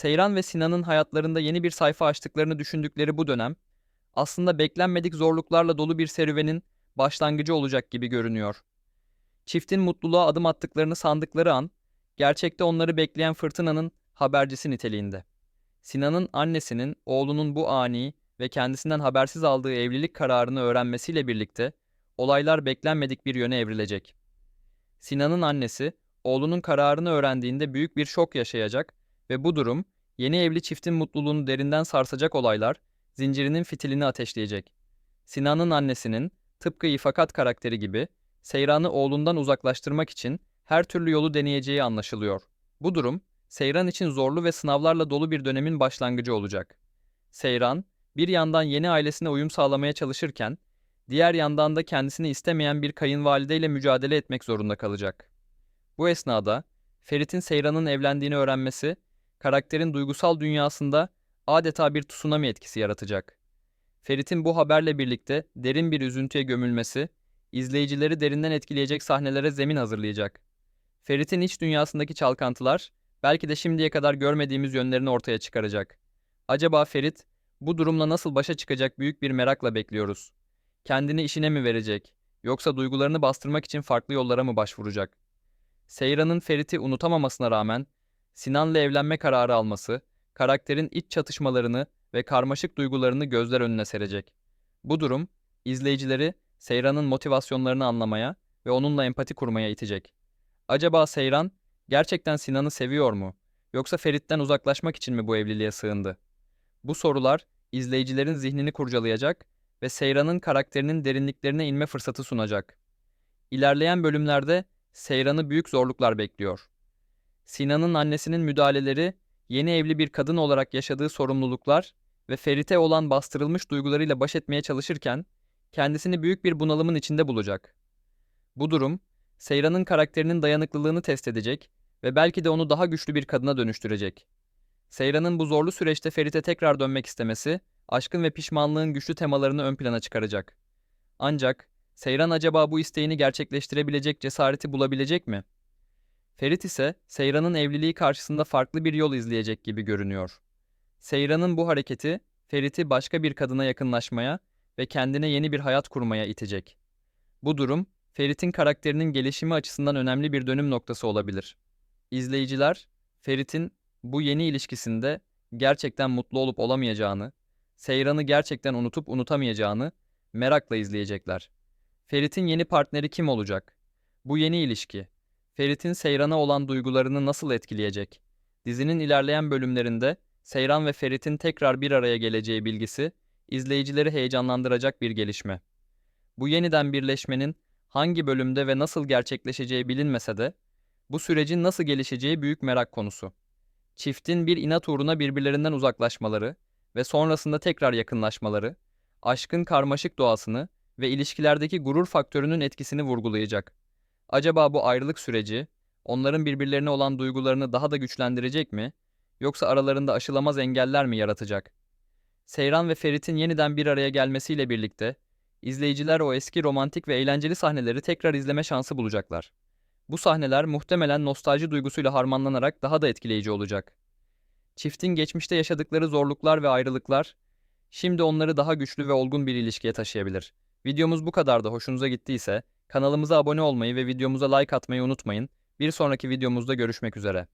Seyran ve Sinan'ın hayatlarında yeni bir sayfa açtıklarını düşündükleri bu dönem, aslında beklenmedik zorluklarla dolu bir serüvenin başlangıcı olacak gibi görünüyor. Çiftin mutluluğa adım attıklarını sandıkları an, gerçekte onları bekleyen fırtınanın habercisi niteliğinde. Sinan'ın annesinin oğlunun bu ani ve kendisinden habersiz aldığı evlilik kararını öğrenmesiyle birlikte olaylar beklenmedik bir yöne evrilecek. Sinan'ın annesi oğlunun kararını öğrendiğinde büyük bir şok yaşayacak ve bu durum yeni evli çiftin mutluluğunu derinden sarsacak olaylar zincirinin fitilini ateşleyecek. Sinan'ın annesinin tıpkı İfakat karakteri gibi Seyran'ı oğlundan uzaklaştırmak için her türlü yolu deneyeceği anlaşılıyor. Bu durum Seyran için zorlu ve sınavlarla dolu bir dönemin başlangıcı olacak. Seyran, bir yandan yeni ailesine uyum sağlamaya çalışırken, diğer yandan da kendisini istemeyen bir kayınvalideyle mücadele etmek zorunda kalacak. Bu esnada Ferit'in Seyran'ın evlendiğini öğrenmesi, karakterin duygusal dünyasında adeta bir tsunami etkisi yaratacak. Ferit'in bu haberle birlikte derin bir üzüntüye gömülmesi, izleyicileri derinden etkileyecek sahnelere zemin hazırlayacak. Ferit'in iç dünyasındaki çalkantılar, belki de şimdiye kadar görmediğimiz yönlerini ortaya çıkaracak. Acaba Ferit, bu durumla nasıl başa çıkacak büyük bir merakla bekliyoruz. Kendini işine mi verecek, yoksa duygularını bastırmak için farklı yollara mı başvuracak? Seyran'ın Ferit'i unutamamasına rağmen, Sinan'la evlenme kararı alması, karakterin iç çatışmalarını ve karmaşık duygularını gözler önüne serecek. Bu durum, izleyicileri Seyran'ın motivasyonlarını anlamaya ve onunla empati kurmaya itecek. Acaba Seyran, gerçekten Sinan'ı seviyor mu? Yoksa Ferit'ten uzaklaşmak için mi bu evliliğe sığındı? Bu sorular izleyicilerin zihnini kurcalayacak ve Seyran'ın karakterinin derinliklerine inme fırsatı sunacak. İlerleyen bölümlerde Seyran'ı büyük zorluklar bekliyor. Sinan'ın annesinin müdahaleleri, yeni evli bir kadın olarak yaşadığı sorumluluklar ve Ferit'e olan bastırılmış duygularıyla baş etmeye çalışırken kendisini büyük bir bunalımın içinde bulacak. Bu durum, Seyran'ın karakterinin dayanıklılığını test edecek ve belki de onu daha güçlü bir kadına dönüştürecek. Seyran'ın bu zorlu süreçte Ferit'e tekrar dönmek istemesi, aşkın ve pişmanlığın güçlü temalarını ön plana çıkaracak. Ancak Seyran acaba bu isteğini gerçekleştirebilecek cesareti bulabilecek mi? Ferit ise Seyran'ın evliliği karşısında farklı bir yol izleyecek gibi görünüyor. Seyran'ın bu hareketi Ferit'i başka bir kadına yakınlaşmaya ve kendine yeni bir hayat kurmaya itecek. Bu durum Ferit'in karakterinin gelişimi açısından önemli bir dönüm noktası olabilir. İzleyiciler Ferit'in bu yeni ilişkisinde gerçekten mutlu olup olamayacağını, Seyran'ı gerçekten unutup unutamayacağını merakla izleyecekler. Ferit'in yeni partneri kim olacak? Bu yeni ilişki, Ferit'in Seyran'a olan duygularını nasıl etkileyecek? Dizinin ilerleyen bölümlerinde Seyran ve Ferit'in tekrar bir araya geleceği bilgisi, izleyicileri heyecanlandıracak bir gelişme. Bu yeniden birleşmenin hangi bölümde ve nasıl gerçekleşeceği bilinmese de, bu sürecin nasıl gelişeceği büyük merak konusu. Çiftin bir inat uğruna birbirlerinden uzaklaşmaları ve sonrasında tekrar yakınlaşmaları, aşkın karmaşık doğasını ve ilişkilerdeki gurur faktörünün etkisini vurgulayacak. Acaba bu ayrılık süreci, onların birbirlerine olan duygularını daha da güçlendirecek mi, yoksa aralarında aşılamaz engeller mi yaratacak? Seyran ve Ferit'in yeniden bir araya gelmesiyle birlikte, izleyiciler o eski romantik ve eğlenceli sahneleri tekrar izleme şansı bulacaklar. Bu sahneler muhtemelen nostalji duygusuyla harmanlanarak daha da etkileyici olacak. Çiftin geçmişte yaşadıkları zorluklar ve ayrılıklar, şimdi onları daha güçlü ve olgun bir ilişkiye taşıyabilir. Videomuz bu kadar da hoşunuza gittiyse, kanalımıza abone olmayı ve videomuza like atmayı unutmayın. Bir sonraki videomuzda görüşmek üzere.